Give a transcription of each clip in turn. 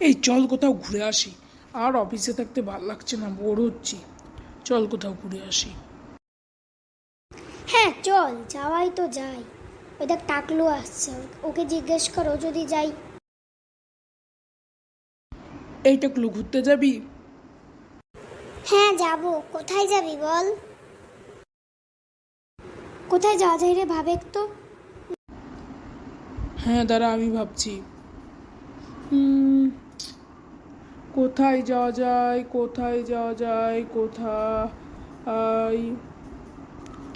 এই চল কোথাও ঘুরে আসি। আর অফিসে থাকতে ভালো লাগছে না বোর হচ্ছি। চল কোথাও ঘুরে আসি। হ্যাঁ চল যাওয়াই তো যাই ওই দেখ টাকলু আসছে ওকে জিজ্ঞেস করো যদি যাই। এই ক্লু ঘুরতে যাবি? হ্যাঁ যাব। কোথায় যাবি বল? কোথায় যাওয়া যায় রে ভাবে তো হ্যাঁ দাঁড়া আমি ভাবছি। হুম, কোথায় যাওয়া যায় কোথায় যাওয়া যায় কোথায়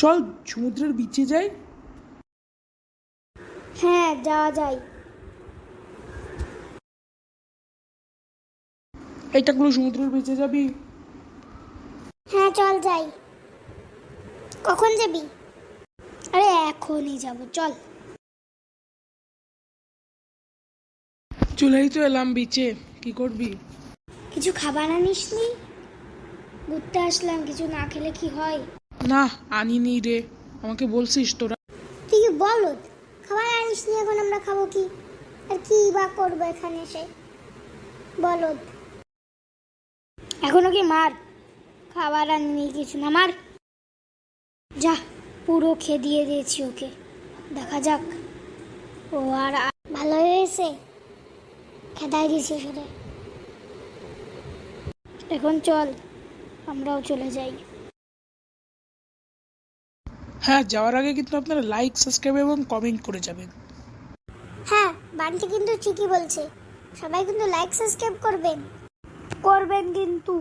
চল সমুদ্রের বিচে যাই। হ্যাঁ যাওয়া যায়। এটা ক্লু সমুদ্রের বিচে যাবি? হ্যাঁ চল যাই। কখন যাবি? আরে এখনই যাব চল। চলেই তো এলাম বিচে কি করবি? কিছু খাবার আনিস নি ঘুরতে আসলাম কিছু না খেলে কি হয়? না আনিনি রে। আমাকে বলছিস তোরা। তুই বলো? খাবার আনিস নি এখন আমরা খাব কি? আর কি বা করব এখানে এসে? বলদ এখনও কি মার? খাবার আনিনি কিছু না মার। যা পুরো খেয়ে দিয়ে দিয়েছি ওকে। দেখা যাক। ও আর ভালো হয়েছে? খেদাই দিয়েছি শুধু এখন চল আমরাও চলে যাই। হ্যাঁ যাওয়ার আগে কিন্তু আপনারা লাইক সাবস্ক্রাইব এবং কমেন্ট করে যাবেন। হ্যাঁ বান্টি কিন্তু ঠিকই বলছে। সবাই কিন্তু লাইক সাবস্ক্রাইব করবেন। করবেন কিন্তু।